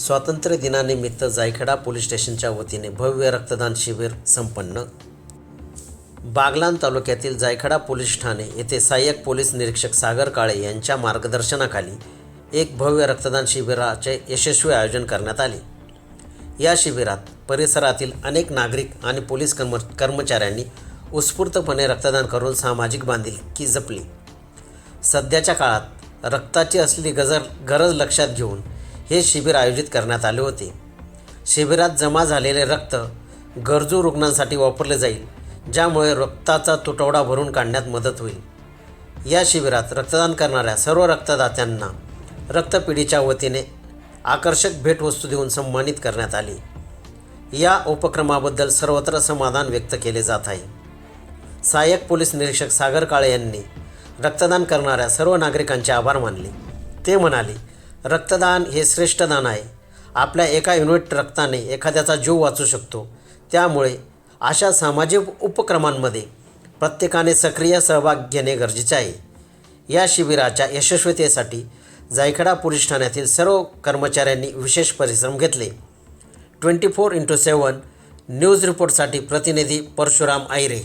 स्वातंत्र्य दिनानिमित्त जायखेडा पोलीस स्टेशनच्या वतीने भव्य रक्तदान शिबिर संपन्न. बागलान तालुक्यातील जायखेडा पोलीस ठाणे येथे सहाय्यक पोलीस निरीक्षक सागर काळे यांच्या मार्गदर्शनाखाली एक भव्य रक्तदान शिबिराचे यशस्वी आयोजन करण्यात आले. या शिबिरात परिसरातील अनेक नागरिक आणि पोलीस कर्म कर्मचाऱ्यांनी उत्स्फूर्तपणे रक्तदान करून सामाजिक बांधिलकी जपली. सध्याच्या काळात रक्ताची असलेली गजर गरज लक्षात घेऊन हे शिबिर आयोजित करण्यात आले होते. शिबिरात जमा झालेले रक्त गरजू रुग्णांसाठी वापरले जाईल ज्यामुळे रक्ताचा तुटवडा भरून काढण्यात मदत होईल. या शिबिरात रक्तदान करणाऱ्या सर्व रक्तदात्यांना रक्तपिढीच्या वतीने आकर्षक भेटवस्तू देऊन सन्मानित करण्यात आली. या उपक्रमाबद्दल सर्वत्र समाधान व्यक्त केले जात आहे. सहाय्यक पोलीस निरीक्षक सागर काळे यांनी रक्तदान करणाऱ्या सर्व नागरिकांचे आभार मानले. ते म्हणाले रक्तदान हे श्रेष्ठ दान आहे. आपल्या एका युनिट रक्ताने एखाद्याचा जीव वाचू शकतो. त्यामुळे अशा सामाजिक उपक्रमांमध्ये प्रत्येकाने सक्रिय सहभाग घेणे गरजेचे आहे. या शिबिराच्या यशस्वीतेसाठी जायखेडा पोलीस ठाण्यातील सर्व कर्मचाऱ्यांनी विशेष परिश्रम घेतले. Twenty four into seven news रिपोर्टसाठी प्रतिनिधी परशुराम आयरे